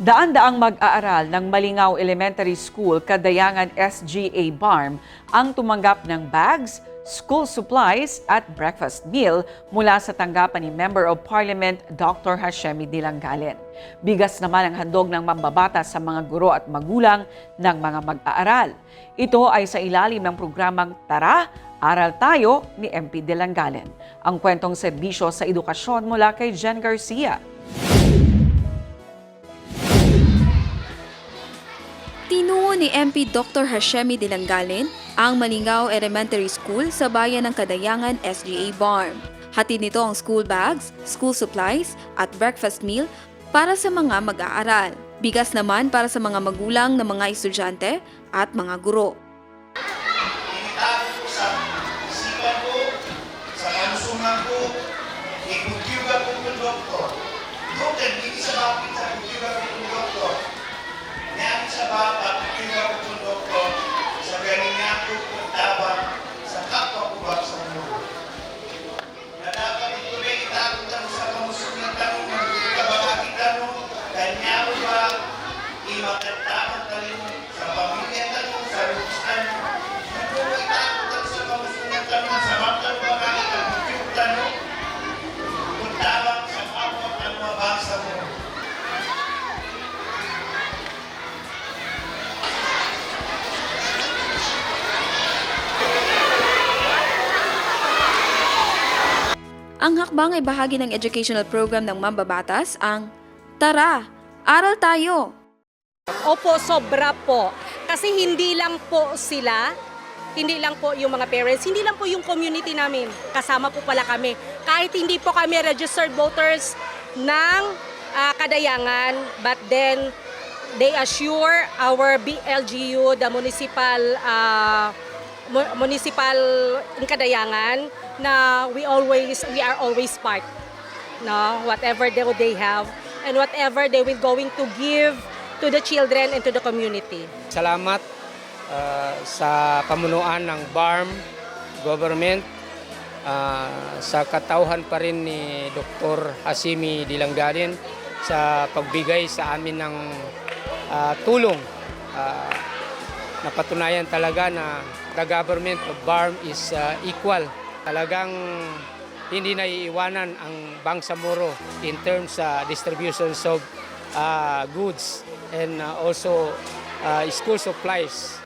Daan-daang mag-aaral ng Malingaw Elementary School, Kadayangan SGA Barm ang tumanggap ng bags, school supplies at breakfast meal mula sa tanggapan ni Member of Parliament Dr. Hashemi Dilangalen. Bigas naman ang handog ng mambabata sa mga guro at magulang ng mga mag-aaral. Ito ay sa ilalim ng programang Tara, Aral Tayo ni MP Dilangalen. Ang kwentong serbisyo sa edukasyon mula kay Jen Garcia. Tinungo ni MP Dr. Hashemi Dilanggalin ang Malingaw Elementary School sa bayan ng Kadayangan SGA Barm. Hatid nito ang school bags, school supplies at breakfast meal para sa mga mag-aaral. Bigas naman para sa mga magulang ng mga estudyante at mga guro. Itago ko kung doktor. Doktor, hindi sa bakit Ang hakbang ay bahagi ng educational program ng Mambabatas, ang Tara, Aral Tayo! Opo, sobra po. Kasi hindi lang po sila, hindi lang po yung mga parents, hindi lang po yung community namin. Kasama po pala kami. Kahit hindi po kami registered voters ng ah, Kadayangan, but then they assure our BLGU, the municipal mu- municipal in Kadayangan, na we always we are always part no whatever they, they have and whatever they will going to give to the children and to the community. Salamat uh, sa pamunuan ng BARM government uh, sa katauhan pa rin ni Dr. Hasimi Dilanggarin sa pagbigay sa amin ng uh, tulong. Uh, napatunayan talaga na the government of BARM is uh, equal. Talagang hindi na iiwanan ang Bangsamoro in terms sa distributions of uh, goods and uh, also uh, school supplies.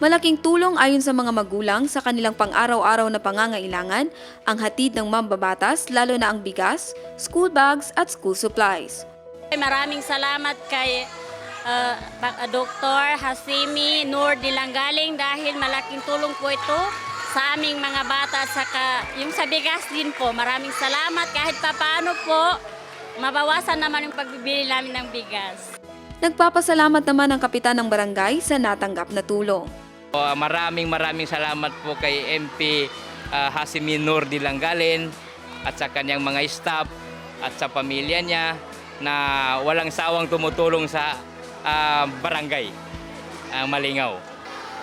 Malaking tulong ayon sa mga magulang sa kanilang pang-araw-araw na pangangailangan ang hatid ng mambabatas lalo na ang bigas, school bags at school supplies. Maraming salamat kay uh, Pa- Dr. Hasimi Nur Dilanggaling dahil malaking tulong po ito sa aming mga bata at saka yung sa bigas din po. Maraming salamat kahit papaano po mabawasan naman yung pagbibili namin ng bigas. Nagpapasalamat naman ang kapitan ng barangay sa natanggap na tulong. Uh, maraming maraming salamat po kay MP uh, Hasimi Nur Dilanggalin at sa kanyang mga staff at sa pamilya niya na walang sawang tumutulong sa uh, barangay ang Malingaw.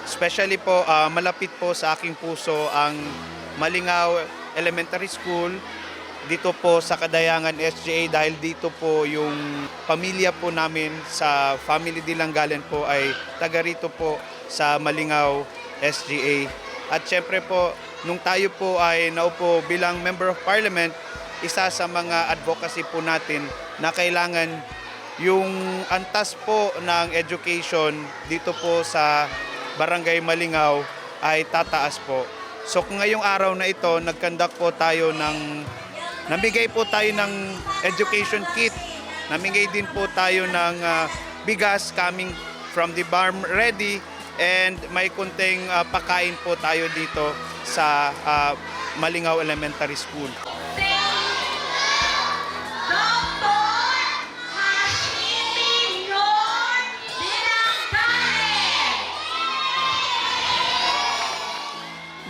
Especially po, ah, malapit po sa aking puso ang Malingaw Elementary School dito po sa Kadayangan SGA dahil dito po yung pamilya po namin sa Family Dilanggalan po ay taga rito po sa Malingaw SGA. At syempre po, nung tayo po ay naupo bilang Member of Parliament, isa sa mga advocacy po natin na kailangan yung antas po ng education dito po sa Barangay Malingaw ay tataas po. So ngayong araw na ito, nagkandak po tayo ng, namigay po tayo ng education kit, namigay din po tayo ng ah, bigas coming from the barn ready and may kunting ah, pakain po tayo dito sa ah, Malingaw Elementary School.